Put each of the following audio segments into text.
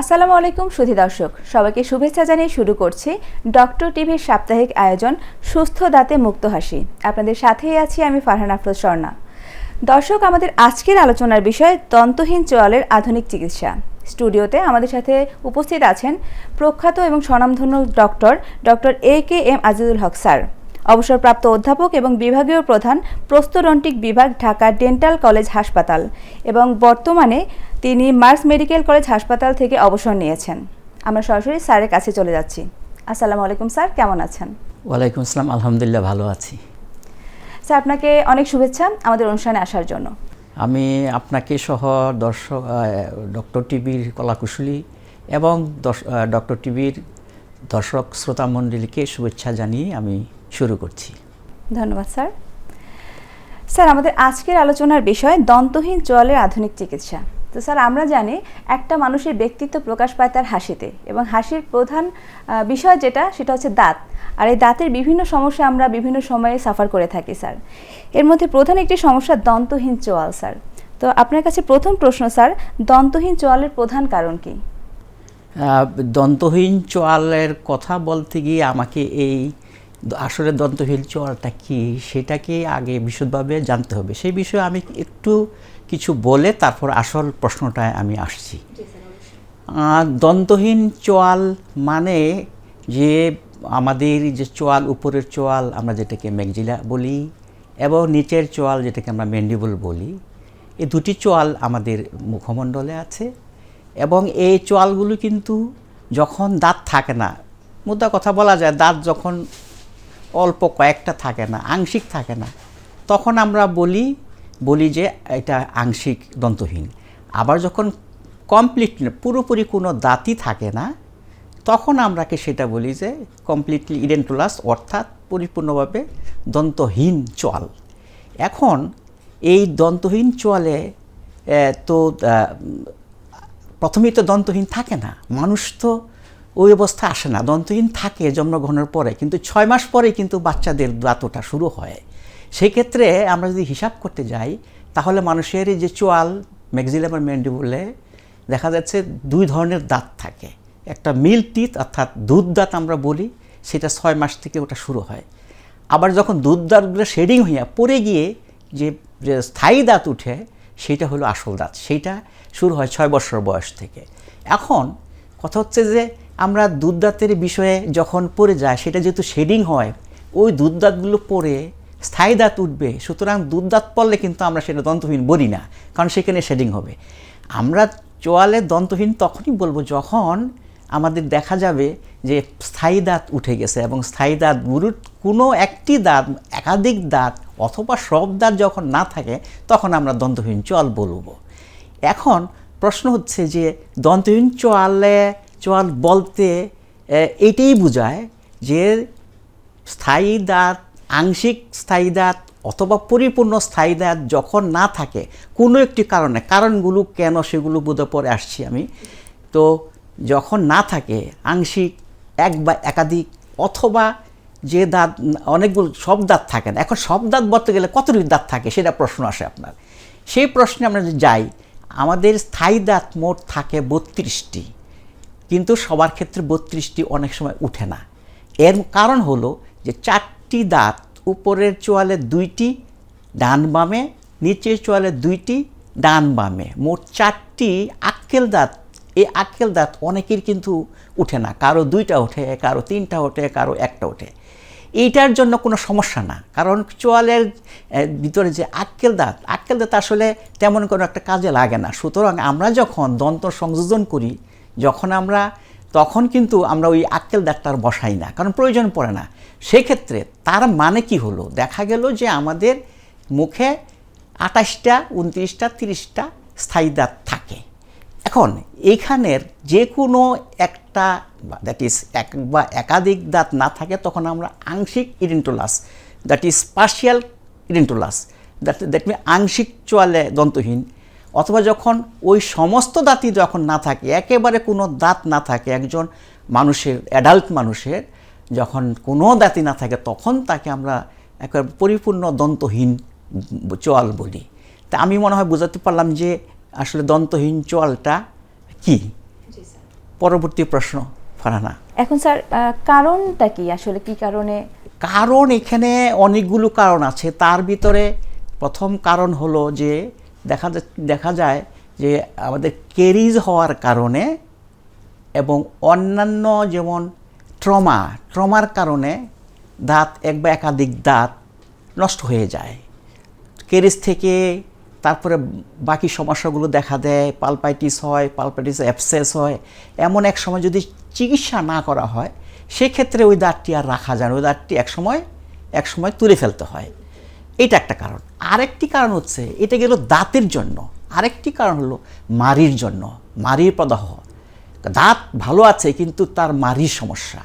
আসসালামু আলাইকুম, সুধী দর্শক। সবাইকে শুভেচ্ছা জানিয়ে শুরু করছি ডক্টর টিভির সাপ্তাহিক আয়োজন সুস্থ দাঁতে মুক্ত হাসি। আপনাদের সাথেই আছি আমি ফারহান আফরোজ স্বর্ণা দর্শক, আমাদের আজকের আলোচনার বিষয় দন্তহীন চোয়ালের আধুনিক চিকিৎসা। স্টুডিওতে আমাদের সাথে উপস্থিত আছেন প্রখ্যাত এবং স্বনামধন্য doctor doctor A K M Azizul Haque sir. অবসরপ্রাপ্ত অধ্যাপক এবং বিভাগীয় প্রধান প্রস্তরন্টিক বিভাগ, ঢাকা ডেন্টাল কলেজ হাসপাতাল। এবং বর্তমানে তিনি মার্স মেডিকেল কলেজ হাসপাতাল থেকে অবসর নিয়েছেন। আমরা সরাসরি স্যারের কাছে চলে যাচ্ছি। আসসালামু আলাইকুম স্যার কেমন আছেন? ওয়ালাইকুম আসসালাম আলহামদুলিল্লাহ ভালো আছি। স্যার আপনাকে অনেক শুভেচ্ছা আমাদের অনুষ্ঠানে আসার জন্য। আমি আপনাকে সহ দর্শক ডক্টর টিভির কলাকুশলী এবং ডক্টর টিভির দর্শক শ্রোতা মণ্ডলীকে শুভেচ্ছা জানিয়ে আমি শুরু করছি। ধন্যবাদ স্যার। স্যার আমাদের আজকের আলোচনার বিষয় দন্তহীন চোয়ালের আধুনিক চিকিৎসা। তো স্যার, আমরা জানি একটা মানুষের ব্যক্তিত্ব প্রকাশ পায় তার হাসিতে এবং হাসির প্রধান বিষয় যেটা, সেটা হচ্ছে দাঁত। আর এই দাঁতের বিভিন্ন সমস্যা আমরা বিভিন্ন সময়ে সাফার করে থাকি, স্যার। এর মধ্যে প্রধান একটি সমস্যা দন্তহীন চোয়াল, স্যার। তো আপনার কাছে প্রথম প্রশ্ন, স্যার, দন্তহীন চোয়ালের প্রধান কারণ কি? দন্তহীন চোয়ালের কথা বলতে গিয়ে আমাকে এই আসলে দন্তহীন চোয়ালটা কি, সেটাকে আগে বিশদভাবে জানতে হবে। সেই বিষয়ে আমি একটু কিছু বলে তারপর আসল প্রশ্নটায় আমি আসছি। দন্তহীন চোয়াল মানে যে আমাদের যে চোয়াল, উপরের চোয়াল আমরা যেটাকে ম্যাগজিলা বলি এবং নিচের চোয়াল যেটাকে আমরা ম্যান্ডিবল বলি, এই দুটি চোয়াল আমাদের মুখমণ্ডলে আছে এবং এই চোয়ালগুলো কিন্তু যখন দাঁত থাকে না, মুদ্রা কথা বলা যায়, দাঁত যখন অল্প কয়েকটা থাকে না, আংশিক থাকে না, তখন আমরা বলি বলি যে এটা আংশিক দন্তহীন। আবার যখন কমপ্লিট পুরোপুরি কোনো দাঁতই থাকে না, তখন আমরাকে সেটা বলি যে কমপ্লিটলি ইডেন্টোলাস অর্থাৎ পরিপূর্ণভাবে দন্তহীন চোয়াল। এখন এই দন্তহীন চোয়ালে তো প্রথমেই তো দন্তহীন থাকে না। মানুষ তো ওই অবস্থা আসে না। দন্তহীন থাকে জন্মগ্রহণের পরে, কিন্তু ছয় মাস পরেই কিন্তু বাচ্চাদের দাঁত শুরু হয়। সেই ক্ষেত্রে আমরা যদি হিসাব করতে যাই, তাহলে মানুষের যে চোয়াল ম্যাক্সিলাম ম্যান্ডিবুলে দেখা যাচ্ছে দুই ধরনের দাঁত থাকে। একটা মিল টিথ, অর্থাৎ দুধ দাঁত আমরা বলি, সেটা ছয় মাস থেকে ওটা শুরু হয়। আবার যখন দুধ দাঁতগুলো শেডিং হইয়া পড়ে গিয়ে যে স্থায়ী দাঁত উঠে, সেটা হলো আসল দাঁত। সেইটা শুরু হয় ছয় বছর বয়স থেকে। এখন কথা হচ্ছে যে, আমরা দুধ দাঁতের বিষয়ে যখন পড়ে যায় সেটা যেহেতু শেডিং হয়, ওই দুধ দাঁতগুলো পড়ে স্থায়ী দাঁত উঠবে, সুতরাং দুধ দাঁত পড়লে কিন্তু আমরা সেটা দন্তহীন বলি না, কারণ সেখানে শেডিং হবে। আমরা চোয়ালে দন্তহীন তখনই বলব যখন আমাদের দেখা যাবে যে স্থায়ী দাঁত উঠে গেছে এবং স্থায়ী দাঁতগুলোর কোনো একটি দাঁত, একাধিক দাঁত অথবা সব দাঁত যখন না থাকে, তখন আমরা দন্তহীন চোয়াল বলব। এখন প্রশ্ন হচ্ছে যে দন্তহীন চোয়ালে, চোয়াল বলতে এইটাই বোঝায় যে স্থায়ী দাঁত আংশিক স্থায়ী দাঁত অথবা পরিপূর্ণ স্থায়ী দাঁত যখন না থাকে, কোনো একটি কারণে, কারণগুলো কেন সেগুলো বোধ পরে আসছি আমি, তো যখন না থাকে, আংশিক এক বা একাধিক অথবা যে দাঁত, অনেকগুলো সব দাঁত থাকে না, এখন সব দাঁত বলতে গেলে কতটি দাঁত থাকে সেটা প্রশ্ন আসে আপনার। সেই প্রশ্নে আমরা যদি যাই, আমাদের স্থায়ী দাঁত মোট থাকে বত্রিশটি, কিন্তু সবার ক্ষেত্রে বত্রিশটি অনেক সময় উঠে না। এর কারণ হলো যে চারটি দাঁত উপরের চোয়ালে দুইটি, ডান বামে, নিচের চোয়ালে দুইটি, ডান বামে। মোট চারটি আক্কেল দাঁত। এই আক্কেল দাঁত অনেকের কিন্তু উঠে না। কারও দুইটা ওঠে, কারও তিনটা ওঠে, কারও একটা ওঠে। এইটার জন্য কোনো সমস্যা না। কারণ চোয়ালের ভিতরে যে আক্কেল দাঁত আক্কেল দাঁত আসলে তেমন কোনো একটা কাজে লাগে না। সুতরাং আমরা যখন দন্ত সংযোজন করি, যখন আমরা, তখন কিন্তু আমরা ওই আক্কেল দাঁতটা আর বসাই না। কারণ প্রয়োজন পড়ে না। সেক্ষেত্রে তার মানে কি হলো? দেখা গেল যে আমাদের মুখে আঠাশটা, উনত্রিশটা, তিরিশটা স্থায়ী দাঁত থাকে। এখন এখানের যে কোনো একটা দ্যাট ইজ এক বা একাধিক দাঁত না থাকে তখন আমরা আংশিক edentulous that is partial edentulous that that mean আংশিক চোয়ালে দন্তহীন, অথবা যখন ওই সমস্ত দাঁতই যখন না থাকে, একেবারে কোনো দাঁত না থাকে, একজন মানুষের অ্যাডাল্ট মানুষের যখন কোনো দাঁতই না থাকে তখন তাকে আমরা একবার পরিপূর্ণ দন্তহীন চোয়াল বলি। তা আমি মনে হয় বোঝাতে পারলাম যে আসলে দন্তহীন চোয়ালটা কি? পরবর্তী প্রশ্ন ফারানা এখন স্যার কারণটা কি? আসলে কি কারণে? কারণ এখানে অনেকগুলো কারণ আছে। তার ভিতরে প্রথম কারণ হলো যে দেখা যা- দেখা যায় যে আমাদের কেরিজ হওয়ার কারণে এবং অন্যান্য যেমন ট্রমা, ট্রমার কারণে দাঁত এক বা একাধিক দাঁত নষ্ট হয়ে যায়। কেরিজ থেকে তারপরে বাকি সমস্যাগুলো দেখা দেয়, পালপাইটিস হয়, পালপাইটিস অ্যাপসেস হয়। এমন এক সময় যদি চিকিৎসা না করা হয়, সেক্ষেত্রে ওই দাঁতটি আর রাখা যায় ওই দাঁতটি এক সময় এক সময় তুলে ফেলতে হয়। এটা একটা কারণ। আরেকটি কারণ হচ্ছে, এটা গেল দাঁতের জন্য। আরেকটি কারণ হলো মারির জন্য মারির প্রদাহ। দাঁত ভালো আছে, কিন্তু তার মারির সমস্যা।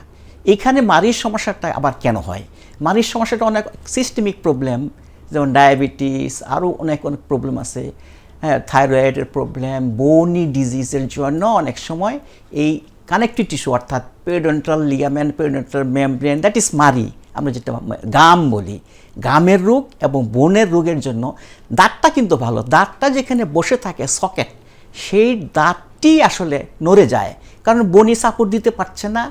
এখানে মারির সমস্যাটা আবার কেন হয়? মারির সমস্যাটা অনেক সিস্টেমিক প্রবলেম যেমন ডায়াবেটিস আরও অনেক অনেক প্রবলেম আছে। হ্যাঁ থাইরয়েডের প্রবলেম বোনি ডিজিজের জন্য অনেক সময় এই কানেকটিভ টিস্যু অর্থাৎ periodontal ligament periodontal membrane that is মারি আমরা যেটা গাম বলি। গামের রোগ এবং বোনের রোগের জন্য দাঁতটা কিন্তু ভালো। দাঁতটা যেখানে বসে থাকে সকেট সেই দাঁতটি আসলে নড়ে যায়। কারণ বনি সাপোর্ট দিতে পারছে না,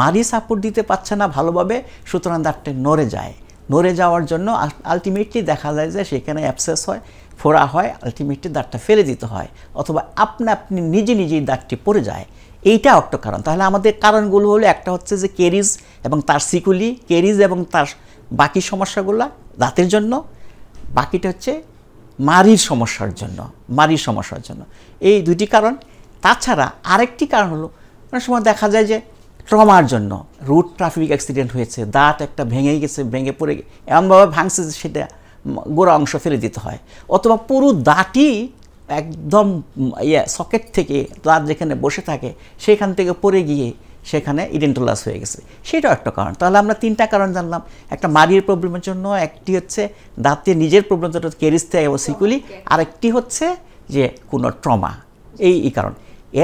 মারি সাপোর্ট দিতে পারছে না ভালোভাবে, সুতরাং দাঁতটা নড়ে যায়। নড়ে যাওয়ার জন্য আলটিমেটলি দেখা যায় যে সেখানে অ্যাপসেস হয়, ফোড়া হয় আলটিমেটলি দাঁতটা ফেলে দিতে হয়। অথবা আপনি আপনি নিজে নিজেই দাঁতটি পড়ে যায়। এইটা একটা কারণ তাহলে আমাদের কারণগুলো হলো একটা হচ্ছে যে কেরিজ এবং তার সিকুলি, কেরিজ এবং তার বাকি সমস্যাগুলো দাঁতের জন্য, বাকিটা হচ্ছে মারির সমস্যার জন্য, মারির সমস্যার জন্য। এই দুটি কারণ। তাছাড়া আরেকটি কারণ হলো অনেক সময় দেখা যায় যে ট্রমার জন্য রুট ট্রাফিক অ্যাক্সিডেন্ট হয়েছে, দাঁত একটা ভেঙে গেছে, ভেঙে পড়ে এমনভাবে ভাঙছে যে সেটা গোড়া অংশ ফেলে দিতে হয়। অথবা পুরো দাঁতই একদম ইয়ে সকেট থেকে দাঁত যেখানে বসে থাকে, সেখান থেকে পড়ে গিয়ে সেখানে ইডেন্টোলাস হয়ে গেছে। সেটাও একটা কারণ। তাহলে আমরা তিনটা কারণ জানলাম। একটা মারির প্রবলেমের জন্য, একটি হচ্ছে দাঁতের নিজের প্রবলেম যেটা কেরিস থেকে এবং সিকুলি আরেকটি হচ্ছে যে কোনো ট্রমা এই কারণ।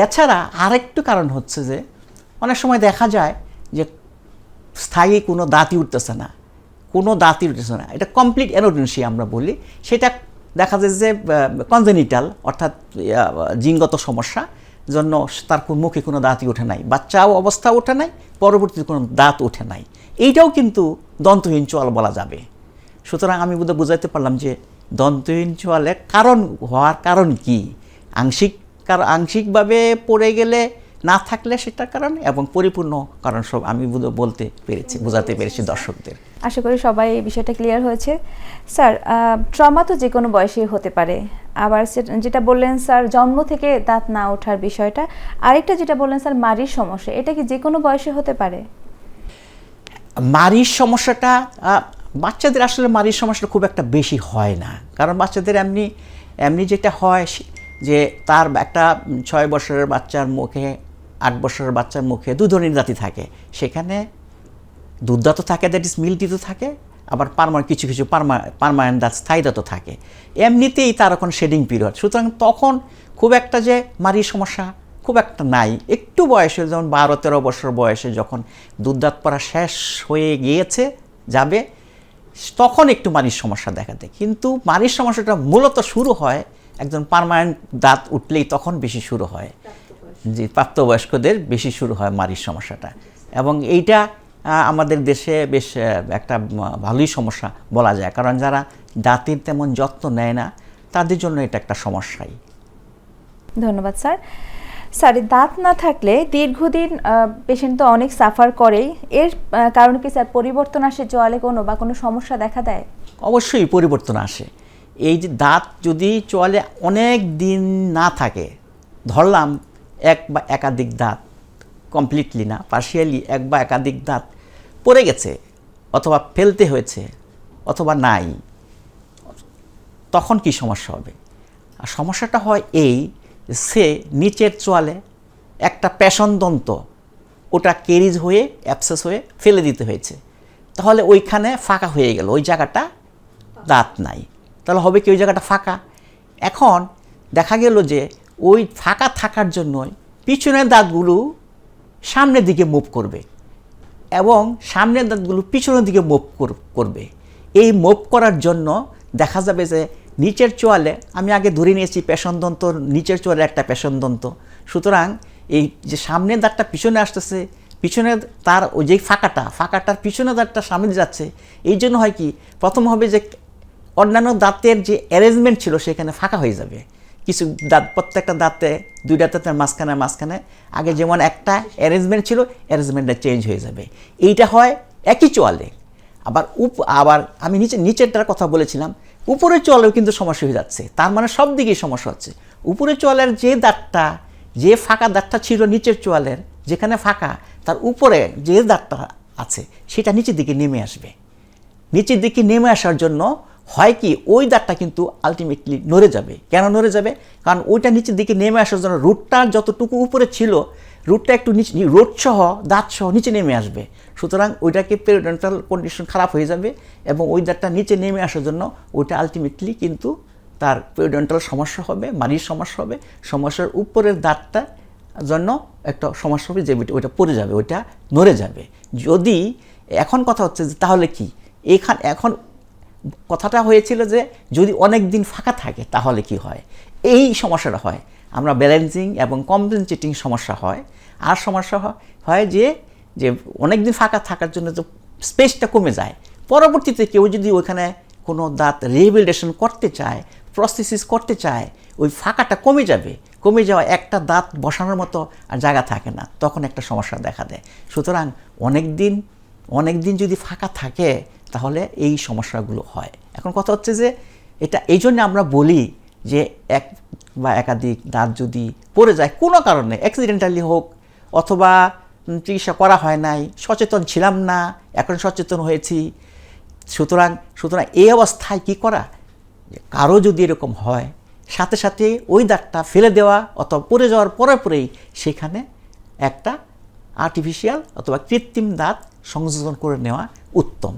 এছাড়া আরেকটু কারণ হচ্ছে যে, অনেক সময় দেখা যায় যে স্থায়ী কোনো দাঁতই উঠতেছে না, কোনো দাঁতই উঠতেছে না। এটা কমপ্লিট অ্যানোডেন্সিয়া আমরা বলি। সেটা দেখা যায় যে কনজেনিটাল অর্থাৎ জিনগত সমস্যা, জন্য তার মুখে কোনো দাঁতই ওঠে নাই, বাচ্চাও অবস্থা ওঠে নাই, পরবর্তীতে কোনো দাঁত ওঠে নাই। এইটাও কিন্তু দন্তহীন চোয়াল বলা যাবে। সুতরাং আমি বোধহয় বুঝাইতে পারলাম যে, দন্তহীন চোয়ালের কারণ হওয়ার কারণ কি? আংশিক কারণ আংশিকভাবে পড়ে গেলে না থাকলে সেটার কারণ এবং পরিপূর্ণ কারণ সব আমি বলতে পেরেছি বোঝাতে পেরেছি দর্শকদের। আশা করি সবাই এই বিষয়টা ক্লিয়ার হয়েছে। স্যার ট্রমা তো যে কোনো বয়সেই হতে পারে। আবার যেটা বললেন স্যার জন্ম থেকে দাঁত না ওঠার বিষয়টা। আরেকটা যেটা বললেন স্যার মারির সমস্যা। এটা কি যে কোনো বয়সে হতে পারে? মারির সমস্যাটা বাচ্চাদের আসলে মারির সমস্যাটা খুব একটা বেশি হয় না। কারণ বাচ্চাদের এমনি এমনি যেটা হয় যে তার একটা ছয় বছরের বাচ্চার মুখে, আট বছরের বাচ্চার মুখে দু ধরনের জাতি থাকে। সেখানে দুধদাঁত থাকে দ্যাট ইজ মিল্টি তো থাকে, আবার পারমা, কিছু কিছু পারমা পারমানেন্ট দাঁত স্থায়ী দাঁতও থাকে। এমনিতেই তার এখন শেডিং পিরিয়ড সুতরাং তখন খুব একটা যে মারির সমস্যা খুব একটা নাই। একটু বয়সে যেমন বারো, তেরো বছর বয়সে যখন দুধদাঁত পড়া শেষ হয়ে গিয়েছে, যাবে, তখন একটু মারির সমস্যা দেখা দেয়। কিন্তু মারির সমস্যাটা মূলত শুরু হয় একজন পারমানেন্ট দাঁত উঠলেই তখন বেশি শুরু হয়। যে প্রাপ্তবয়স্কদের বেশি শুরু হয় মারির সমস্যাটা। এবং এইটা আমাদের দেশে বেশ একটা ভালোই সমস্যা বলা যায়। কারণ যারা দাঁতের তেমন যত্ন নেয় না তাদের জন্য এটা একটা সমস্যাই। ধন্যবাদ স্যার। স্যার দাঁত না থাকলে দীর্ঘদিন পেশেন্ট তো অনেক সাফার করেই। এর কারণে কি স্যার পরিবর্তন আসে জোয়ালে কোনো বা কোনো সমস্যা দেখা দেয়? অবশ্যই পরিবর্তন আসে। এই যে দাঁত যদি চলে অনেক দিন না থাকে, ধরলাম এক বা একাধিক দাঁত কমপ্লিটলি না পার্শিয়ালি এক বা একাধিক দাঁত পড়ে গেছে অথবা ফেলতে হয়েছে অথবা নাই, তখন কি সমস্যা হবে? আর সমস্যাটা হয় এই সে নিচের চোয়ালে একটা পেশনদন্ত ওটা কেরিজ হয়ে অ্যাপসেস হয়ে ফেলে দিতে হয়েছে। তাহলে ওইখানে ফাঁকা হয়ে গেল, ওই জায়গাটা দাঁত নাই। তাহলে হবে কি ওই জায়গাটা ফাঁকা? এখন দেখা গেল যে ওই ফাঁকা থাকার জন্যই পিছনের দাঁতগুলো সামনের দিকে মুভ করবে এবং সামনের দাঁতগুলো পিছনের দিকে মুভ করবে। এই মুভ করার জন্য দেখা যাবে যে নিচের চোয়ালে, আমি আগে ধরে নিয়েছি পেশনদন্ত নিচের চোয়ালে একটা পেশনদন্ত সুতরাং এই যে সামনের দাঁতটা পিছনে আসতেছে পিছনে তার ওই যে ফাঁকাটা, ফাঁকাটার পিছনে দাঁতটা সামনে যাচ্ছে, এই জন্য হয় কি, প্রথম হবে যে অন্যান্য দাঁতের যে অ্যারেঞ্জমেন্ট ছিল সেখানে ফাঁকা হয়ে যাবে। কিছু দাঁত, প্রত্যেকটা দাঁতে, দুইটা দাঁতের মাঝখানে মাঝখানে, আগে যেমন একটা অ্যারেঞ্জমেন্ট ছিল অ্যারেঞ্জমেন্টটা চেঞ্জ হয়ে যাবে। এইটা হয় একই চোয়ালে। আবার উপ, আবার আমি নিচে, নিচেরটার কথা বলেছিলাম, উপরের চোয়ালেও কিন্তু সমস্যা হয়ে যাচ্ছে। তার মানে সব দিকেই সমস্যা হচ্ছে। উপরের চোয়ালের যে দাঁতটা, যে ফাঁকা দাঁতটা ছিল নিচের চোয়ালের, যেখানে ফাঁকা, তার উপরে যে দাঁতটা আছে, সেটা নিচের দিকে নেমে আসবে। নিচের দিকে নেমে আসার জন্য হয় কি, ওই দাঁতটা কিন্তু আলটিমেটলি নড়ে যাবে। কেন নড়ে যাবে? কারণ ওইটা নিচের দিকে নেমে আসার জন্য রুটটা যতটুকু উপরে ছিল, রুটটা একটু নিচে রোড সহ দাঁত সহ নিচে নেমে আসবে। সুতরাং ওইটাকে পেরিডেন্টাল কন্ডিশন খারাপ হয়ে যাবে এবং ওই দাঁতটা নিচে নেমে আসার জন্য ওইটা আলটিমেটলি কিন্তু তার পেরিডেন্টাল সমস্যা হবে মারির সমস্যা হবে। সমস্যার উপরের দাঁতটা জন্য একটা সমস্যা হবে যে ওইটা পড়ে যাবে, ওইটা নড়ে যাবে। যদি, এখন কথা হচ্ছে যে তাহলে কি? এখান এখন কথাটা হয়েছিল যে যদি অনেক দিন ফাঁকা থাকে, তাহলে কি হয়? এই সমস্যাটা হয়। আমরা ব্যালেন্সিং এবং কম্পেনসেটিং সমস্যা হয়। আর সমস্যা হয়- যে যে অনেক দিন ফাঁকা থাকার জন্য তো স্পেসটা কমে যায়। পরবর্তীতে কেউ যদি ওইখানে কোনো দাঁত রিহেবিলিটেশন করতে চায় প্রসেসিস করতে চায়, ওই ফাঁকাটা কমে যাবে। কমে যাওয়া একটা দাঁত বসানোর মতো আর জায়গা থাকে না। তখন একটা সমস্যা দেখা দেয়। সুতরাং অনেক দিন অনেক দিন যদি ফাঁকা থাকে তাহলে এই সমস্যাগুলো হয়। এখন কথা হচ্ছে যে এটা এই জন্য আমরা বলি যে এক বা একাধিক দাঁত যদি পড়ে যায় কোনো কারণে অ্যাক্সিডেন্টালি হোক অথবা চিকিৎসা করা হয় নাই, সচেতন ছিলাম না, এখন সচেতন হয়েছি, সুতরাং সুতরাং এই অবস্থায় কি করা? কারও যদি এরকম হয়, সাথে সাথে ওই দাঁতটা ফেলে দেওয়া অথবা পড়ে যাওয়ার পরে পরেই সেখানে একটা আর্টিফিশিয়াল অথবা কৃত্রিম দাঁত সংযোজন করে নেওয়া উত্তম।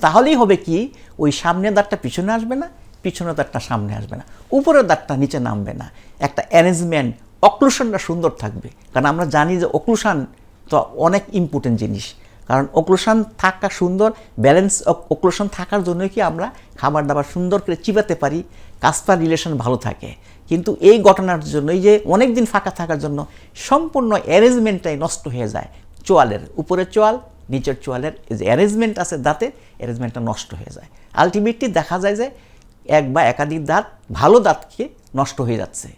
তাহলেই হবে কি? ওই সামনের দাঁতটা পিছনে আসবে না, পিছনের দাঁতটা সামনে আসবে না। উপরের দাঁতটা নিচে নামবে না। একটা অ্যারেঞ্জমেন্ট অক্লুশনটা সুন্দর থাকবে। কারণ আমরা জানি যে অক্লুশন তো অনেক ইম্পর্টেন্ট জিনিস। কারণ অক্লুশন থাকা সুন্দর ব্যালেন্স অক্লুশন থাকার জন্য কি আমরা খাবার দাবার সুন্দর করে চিবাতে পারি কাস্পার রিলেশন ভালো থাকে। কিন্তু এই ঘটনার জন্য এই যে অনেক দিন ফাঁকা থাকার জন্য সম্পূর্ণ অ্যারেঞ্জমেন্টটাই নষ্ট হয়ে যায়। চোয়ালের, উপরের চোয়াল নিচের চোয়ালের যে অ্যারেঞ্জমেন্ট আছে দাঁতের অ্যারেঞ্জমেন্টটা নষ্ট হয়ে যায়। আলটিমেটলি দেখা যায় যে এক বা একাধিক দাঁত ভালো দাঁতকে নষ্ট হয়ে যাচ্ছে।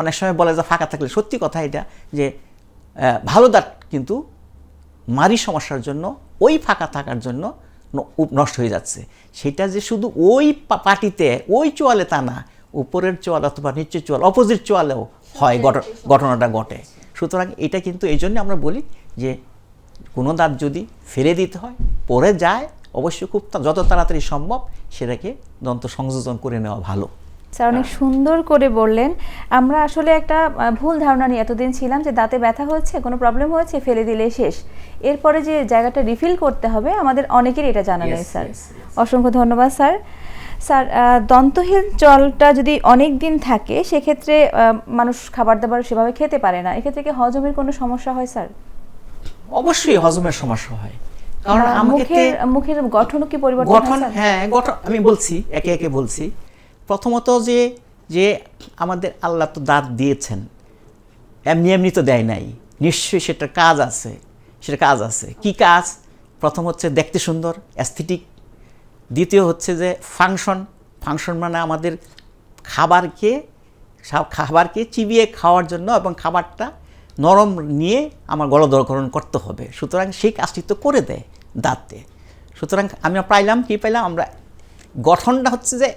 অনেক সময় বলে যে ফাঁকা থাকলে সত্যি কথা এটা যে ভালো দাঁত কিন্তু মারি সমস্যার জন্য ওই ফাঁকা থাকার জন্য নষ্ট হয়ে যাচ্ছে। সেটা যে শুধু ওই পাটিতে ওই চোয়ালে তা না উপরের চোয়াল অথবা নিচের চোয়াল অপোজিট চোয়ালেও হয় ঘটনাটা ঘটে। সুতরাং এটা কিন্তু এই জন্য আমরা বলি যে কোনো দাঁত যদি ফেলে দিতে হয় পরে যায় অবশ্যই খুব যত তাড়াতাড়ি সম্ভব সেটাকে দন্ত সংযোজন করে নেওয়া ভালো। স্যার অনেক সুন্দর করে বললেন। আমরা আসলে একটা ভুল ধারণা নিয়ে এতদিন ছিলাম যে দাঁতে ব্যথা হচ্ছে কোনো প্রবলেম হয়েছে ফেলে দিলে শেষ। এরপরে যে জায়গাটা রিফিল করতে হবে আমাদের অনেকেরই এটা জানা নেই স্যার। অসংখ্য ধন্যবাদ স্যার। স্যার দন্তহীন জলটা যদি অনেক দিন থাকে সেক্ষেত্রে মানুষ খাবার দাবার সেভাবে খেতে পারে না। এক্ষেত্রে কি হজমের কোনো সমস্যা হয় স্যার? অবশ্যই হজমের সমস্যা হয়। কারণ আমাকে মুখের গঠনও কি পরিবর্তন গঠন হ্যাঁ গঠন আমি বলছি একে একে বলছি। প্রথমত যে যে আমাদের আল্লাহ তো দাঁত দিয়েছেন। এমনি এমনি তো দেয় নাই। নিশ্চয়ই সেটার কাজ আছে। সেটা কাজ আছে। কি কাজ? প্রথম হচ্ছে দেখতে সুন্দর অ্যাস্থেটিক দ্বিতীয় হচ্ছে যে ফাংশন ফাংশন মানে আমাদের খাবারকে সব খাবারকে চিবিয়ে খাওয়ার জন্য এবং খাবারটা নরম নিয়ে আমার গলদরকরণ করতে হবে। সুতরাং সেই কাজটি তো করে দেয় দাঁতে। সুতরাং আমরা পাইলাম, কি পাইলাম? আমরা গঠনটা হচ্ছে যে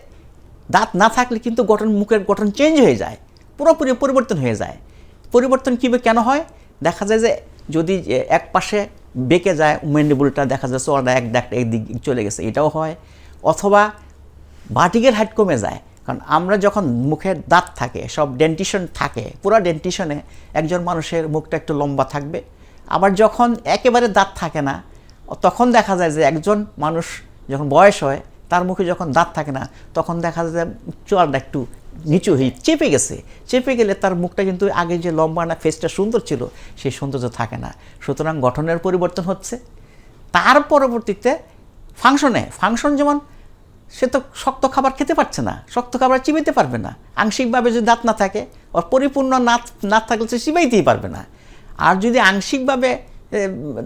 দাঁত না থাকলে কিন্তু গঠন, মুখের গঠন চেঞ্জ হয়ে যায়, পুরোপুরি পরিবর্তন হয়ে যায়। পরিবর্তন কীভাবে কেন হয়? দেখা যায় যে যদি এক পাশে বেঁকে যায় ম্যান্ডিবুলটা দেখা যায় চড়া এক ডাকটা একদিক চলে গেছে, এটাও হয়। অথবা বাটিকের হাইট কমে যায় কারণ আমরা যখন মুখের দাঁত থাকে, সব ডেন্টিশন থাকে, পুরো ডেন্টিশনে একজন মানুষের মুখটা একটু লম্বা থাকবে। আবার যখন একেবারে দাঁত থাকে না, তখন দেখা যায় যে একজন মানুষ যখন বয়স হয়, তার মুখে যখন দাঁত থাকে না, তখন দেখা যায় যে চোয়ালটা একটু নিচু হয়ে চেপে গেছে। চেপে গেলে তার মুখটা কিন্তু আগে যে লম্বা না ফেসটা সুন্দর ছিল, সেই সৌন্দর্য থাকে না। সুতরাং গঠনের পরিবর্তন হচ্ছে। তার পরবর্তীতে ফাংশনে ফাংশন যেমন সে তো শক্ত খাবার খেতে পারছে না, শক্ত খাবার চিবাইতে পারবে না। আংশিকভাবে যদি দাঁত না থাকে, ওর পরিপূর্ণ নাত না থাকলে সে চিবাইতেই পারবে না। আর যদি আংশিকভাবে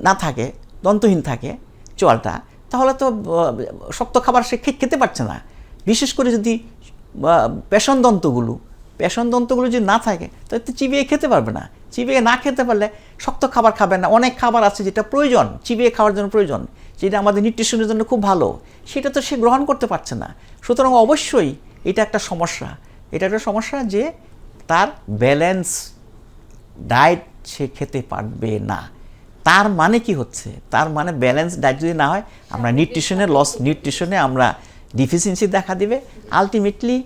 না থাকে, দন্তহীন থাকে চোয়ালটা, তাহলে তো শক্ত খাবার সে খেতে পারছে না। বিশেষ করে যদি পেশন দন্তগুলো পেশন দন্তগুলো যদি না থাকে, তাহলে তো চিবিয়ে খেতে পারবে না। চিবিয়ে না খেতে পারলে শক্ত খাবার খাবে না। অনেক খাবার আছে যেটা প্রয়োজন, চিবিয়ে খাওয়ার জন্য প্রয়োজন। যেটা আমাদের নিউট্রিশনের জন্য খুব ভালো সেটা তো সে গ্রহণ করতে পারছে না। সুতরাং অবশ্যই এটা একটা সমস্যা। এটা একটা সমস্যা যে তার ব্যালেন্স ডায়েট সে খেতে পারবে না। তার মানে কি হচ্ছে? তার মানে ব্যালেন্স ডায়েট যদি না হয় আমরা নিউট্রিশনে লস নিউট্রিশনে আমরা ডিফিসিয়েন্সি দেখা দিবে। আলটিমেটলি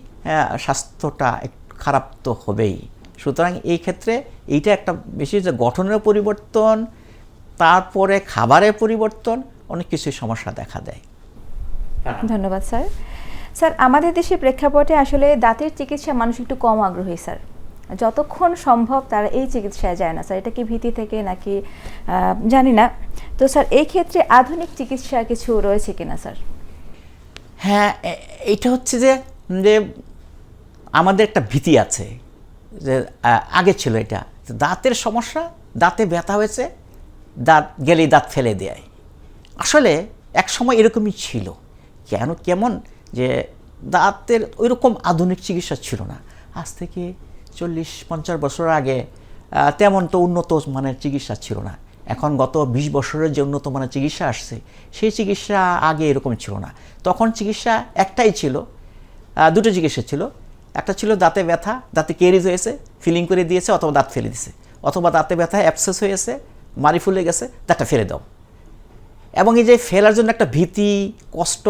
স্বাস্থ্যটা একটু খারাপ তো হবেই। সুতরাং এই ক্ষেত্রে এইটা একটা বেশি যে গঠনের পরিবর্তন তারপরে খাবারের পরিবর্তন অনেক কিছুই সমস্যা দেখা দেয়। ধন্যবাদ স্যার। স্যার আমাদের দেশের প্রেক্ষাপটে আসলে দাঁতের চিকিৎসা মানুষ একটু কম আগ্রহী স্যার। যতক্ষণ সম্ভব তারা এই চিকিৎসায় যায় না স্যার। এটা কি ভীতি থেকে নাকি জানি না। তো স্যার এই ক্ষেত্রে আধুনিক চিকিৎসা কিছু রয়েছে কিনা স্যার? হ্যাঁ এটা হচ্ছে যে যে আমাদের একটা ভীতি আছে যে আগে ছিল এটা। দাঁতের সমস্যা দাঁতে ব্যথা হয়েছে দাঁত গেলেই দাঁত ফেলে দেয়। আসলে এক সময় এরকমই ছিল। কেন, কেমন যে দাঁতের ওইরকম আধুনিক চিকিৎসা ছিল না। আজ থেকে চল্লিশ, পঞ্চাশ বছর আগে তেমন তো উন্নত মানের চিকিৎসা ছিল না। এখন গত বিশ বছরের যে উন্নত মানের চিকিৎসা আসছে, সেই চিকিৎসা আগে এরকম ছিল না। তখন চিকিৎসা একটাই ছিল দুটো চিকিৎসা ছিল। একটা ছিল দাঁতে ব্যথা, দাঁতে কেরিজ হয়েছে, ফিলিং করে দিয়েছে অথবা দাঁত ফেলে দিয়েছে অথবা দাঁতে ব্যথা অ্যাপসেস হয়েছে মারি ফুলে গেছে, দাঁতটা ফেলে দাও। এবং এই যে ফেলার জন্য একটা ভীতি, কষ্ট,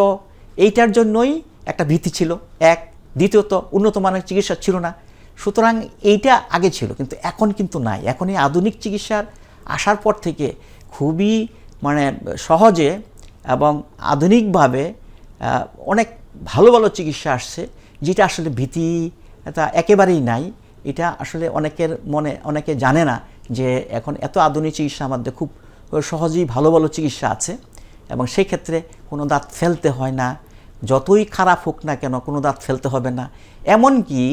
এইটার জন্যই একটা ভীতি ছিল। এক, দ্বিতীয়ত, উন্নত মানের চিকিৎসা ছিল না। সুতরাং এইটা আগে ছিল, কিন্তু এখন কিন্তু নাই। এখন এই আধুনিক চিকিৎসার আসার পর থেকে খুবই মানে সহজে এবং আধুনিকভাবে অনেক ভালো ভালো চিকিৎসা আসছে, যেটা আসলে ভীতি তা একেবারেই নাই। এটা আসলে অনেকের মনে, অনেকে জানে না যে এখন এত আধুনিক চিকিৎসা আমাদের খুব সহজেই ভালো ভালো চিকিৎসা আছে এবং সেই ক্ষেত্রে কোনো দাঁত ফেলতে হয় না, যতই খারাপ হোক না কেন কোনো দাঁত ফেলতে হবে না। এমনকি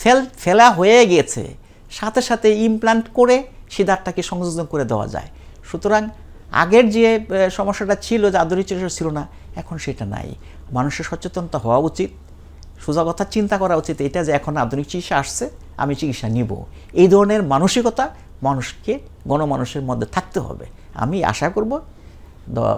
ফেল, ফেলা হয়ে গেছে, সাথে সাথে ইমপ্লান্ট করে সে দাঁতটাকে সংযোজন করে দেওয়া যায়। সুতরাং আগের যে সমস্যাটা ছিল যে আধুনিক চিকিৎসা ছিল না, এখন সেটা নাই। মানুষের সচেতনতা হওয়া উচিত। সোজা কথা চিন্তা করা উচিত, এটা যে এখন আধুনিক চিকিৎসা আসছে, আমি চিকিৎসা নিব। এই ধরনের মানসিকতা মানুষকে গণমানুষের মধ্যে থাকতে হবে। আমি আশা করব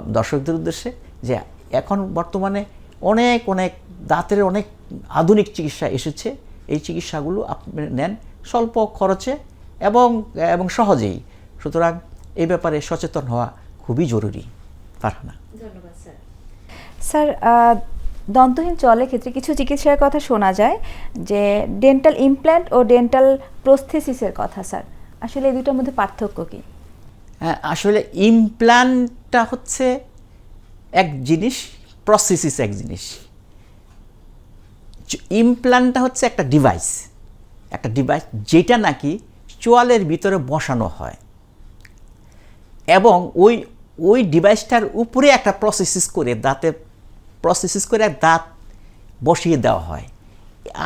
দর্শকদের উদ্দেশ্যে যে এখন বর্তমানে অনেক অনেক দাঁতের অনেক আধুনিক চিকিৎসা এসেছে। এই চিকিৎসাগুলো আপনি নেন স্বল্প খরচে এবং এবং সহজেই। সুতরাং এই ব্যাপারে সচেতন হওয়া খুবই জরুরি। ফারহানা। স্যার। আহ, দন্তহীন চলের ক্ষেত্রে কিছু চিকিৎসার কথা শোনা যায় যে ডেন্টাল ইমপ্ল্যান্ট ও ডেন্টাল প্রস্থেসিসের কথা স্যার। আসলে এই দুটোর মধ্যে পার্থক্য কি? হ্যাঁ, আসলে ইমপ্লান্টটা হচ্ছে এক জিনিস প্রসেসিস এক জিনিস। ইমপ্লান্টটা হচ্ছে একটা ডিভাইস একটা ডিভাইস যেটা নাকি চোয়ালের ভিতরে বসানো হয়। এবং ওই ওই ডিভাইসটার উপরে একটা প্রসেসিস করে দাঁতে প্রসেসিস করে দাঁত বসিয়ে দেওয়া হয়।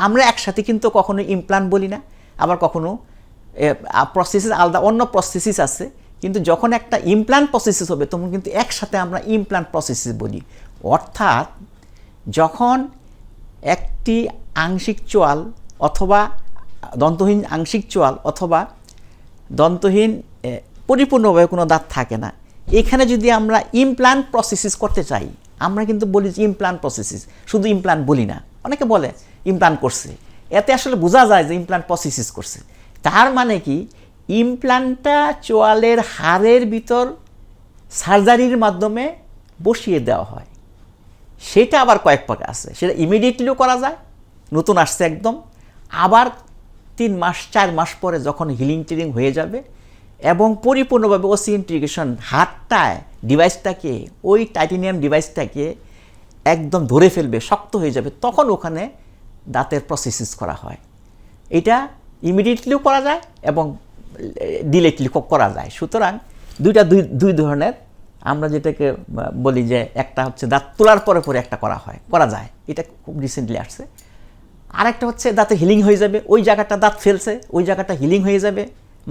আমরা একসাথে কিন্তু কখনো ইমপ্লান্ট বলি না আবার কখনো প্রসেসিস আলাদা, অন্য প্রসেসিস আছে। কিন্তু যখন একটা ইমপ্লান্ট প্রসেসিস হবে, তখন কিন্তু একসাথে আমরা ইমপ্লান্ট প্রসেসিস বলি। অর্থাৎ যখন একটি আংশিক চোয়াল অথবা দন্তহীন আংশিক চোয়াল অথবা দন্তহীন পরিপূর্ণভাবে কোনো দাঁত থাকে না, এখানে যদি আমরা ইমপ্লান্ট প্রসেসিস করতে চাই, আমরা কিন্তু বলি যে ইমপ্লান্ট প্রসেসিস শুধু ইমপ্লান্ট বলি না। অনেকে বলে ইমপ্লান্ট করছে। এতে আসলে বোঝা যায় যে ইমপ্লান্ট প্রসেসিস করছে। তার মানে কি? ইমপ্লান্টটা চোয়ালের হাড়ের ভিতর সার্জারির মাধ্যমে বসিয়ে দেওয়া হয়। সেটা আবার কয়েক প্রকার আছে সেটা ইমিডিয়েটলিও করা যায়, নতুন আসছে একদম। আবার তিন মাস, চার মাস পরে যখন হিলিং টিলিং হয়ে যাবে এবং পরিপূর্ণভাবে ওসি ইন্টিগ্রেশন হাতটায় ডিভাইসটাকে ওই টাইটেনিয়াম ডিভাইসটাকে একদম ধরে ফেলবে, শক্ত হয়ে যাবে, তখন ওখানে দাঁতের প্রসেসিস করা হয়। এটা ইমিডিয়েটলিও করা যায় এবং ডিলেটলি করা যায়। সুতরাং দুইটা দুই দুই ধরনের আমরা যেটাকে বলি যে একটা হচ্ছে দাঁত তোলার পরে পরে একটা করা হয়, করা যায়। এটা খুব রিসেন্টলি আসছে। আরেকটা হচ্ছে দাঁতে হিলিং হয়ে যাবে, ওই জায়গাটা দাঁত ফেলছে, ওই জায়গাটা হিলিং হয়ে যাবে,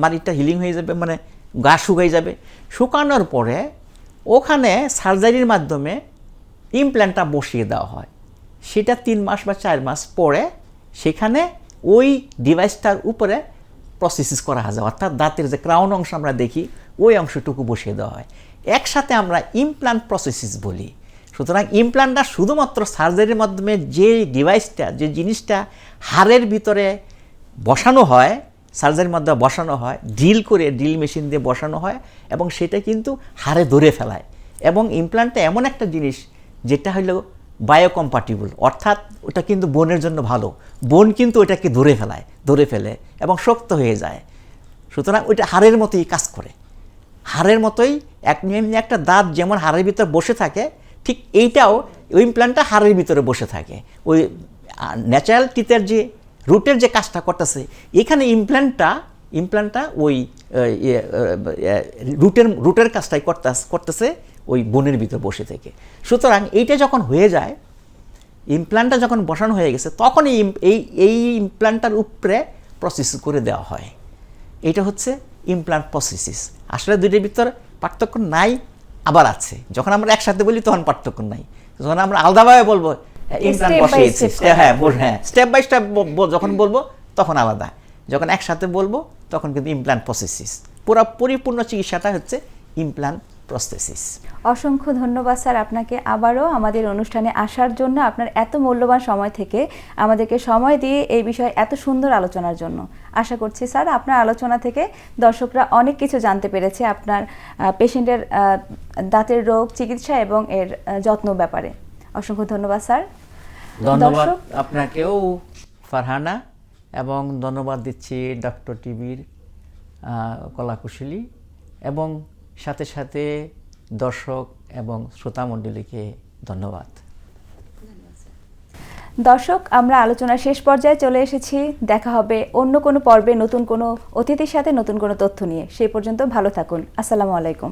মাড়িটা হিলিং হয়ে যাবে মানে গা শুকাই যাবে। শুকানোর পরে ওখানে সার্জারির মাধ্যমে ইমপ্ল্যান্টটা বসিয়ে দেওয়া হয়। সেটা তিন মাস বা চার মাস পরে সেখানে ওই ডিভাইসটার উপরে প্রসেসিস করা হয় অর্থাৎ দাঁতের যে ক্রাউন অংশ আমরা দেখি, ওই অংশটুকু বসিয়ে দেওয়া হয়। একসাথে আমরা ইমপ্ল্যান্ট প্রসেসিস বলি। সুতরাং ইমপ্ল্যান্টটা শুধুমাত্র সার্জারির মাধ্যমে যে ডিভাইসটা যে জিনিসটা হাড়ের ভিতরে বসানো হয় সার্জারির মাধ্যমে বসানো হয় ড্রিল করে ড্রিল মেশিন দিয়ে বসানো হয় এবং সেটা কিন্তু হাড়ে ধরে ফেলায়। এবং ইমপ্ল্যান্টটা এমন একটা জিনিস, যেটা হলো বায়োকম্পাটিবল অর্থাৎ ওটা কিন্তু বোনের জন্য ভালো। বোন কিন্তু ওটাকে ধরে ফেলায়, ধরে ফেলে এবং শক্ত হয়ে যায়। সুতরাং ওইটা হাড়ের মতোই কাজ করে। হাড়ের মতোই এক এমনি একটা দাঁত যেমন হাড়ের ভিতরে বসে থাকে, ঠিক এইটাও ওই ইমপ্ল্যান্টটা হাড়ের ভিতরে বসে থাকে। ওই ন্যাচারাল টিথের যে রুটের যে কাজটা করতেছে, এখানে ইমপ্ল্যান্টটা ইমপ্ল্যান্টটা ওই রুটের রুটের কাজটাই করতে করতেছে ওই বনের ভিতর বসে থেকে। সুতরাং এইটা যখন হয়ে যায় ইমপ্ল্যান্টটা যখন বসানো হয়ে গেছে তখন এই এই এই ইমপ্ল্যান্টটার উপরে প্রসেস করে দেওয়া হয়। এটা হচ্ছে ইমপ্ল্যান্ট প্রসেসিস আসলে দুইটার ভিতর পার্থক্য নাই আবার আছে। যখন আমরা একসাথে বলি তখন পার্থক্য নাই। যখন আমরা আলাদাভাবে বলব by বসিয়েছি হ্যাঁ হ্যাঁ স্টেপ বাই স্টেপ যখন বলব তখন আলাদা। যখন একসাথে বলব তখন কিন্তু ইমপ্ল্যান্ট প্রসেসিস পুরো পরিপূর্ণ চিকিৎসাটা হচ্ছে ইমপ্ল্যান্ট প্রসেসিস অসংখ্য ধন্যবাদ স্যার আপনাকে। আবারও আমাদের অনুষ্ঠানে আসার জন্য আপনার এত মূল্যবান সময় থেকে আমাদেরকে সময় দিয়ে এই বিষয়ে এত সুন্দর আলোচনার জন্য। আশা করছি স্যার আপনার আলোচনা থেকে দর্শকরা অনেক কিছু জানতে পেরেছে আপনার পেশেন্টের দাঁতের রোগ চিকিৎসা এবং এর যত্ন ব্যাপারে। অসংখ্য ধন্যবাদ স্যার। ধন্যবাদ আপনাকেও ফারহানা। এবং ধন্যবাদ দিচ্ছি ডক্টর টিভির কলাকুশলী এবং সাথে সাথে দর্শক এবং শ্রোতামণ্ডলীকে ধন্যবাদ। দর্শক, আমরা আলোচনার শেষ পর্যায়ে চলে এসেছি। দেখা হবে অন্য কোনো পর্বে নতুন কোনো অতিথির সাথে নতুন কোনো তথ্য নিয়ে। সেই পর্যন্ত ভালো থাকুন। আসসালামু আলাইকুম।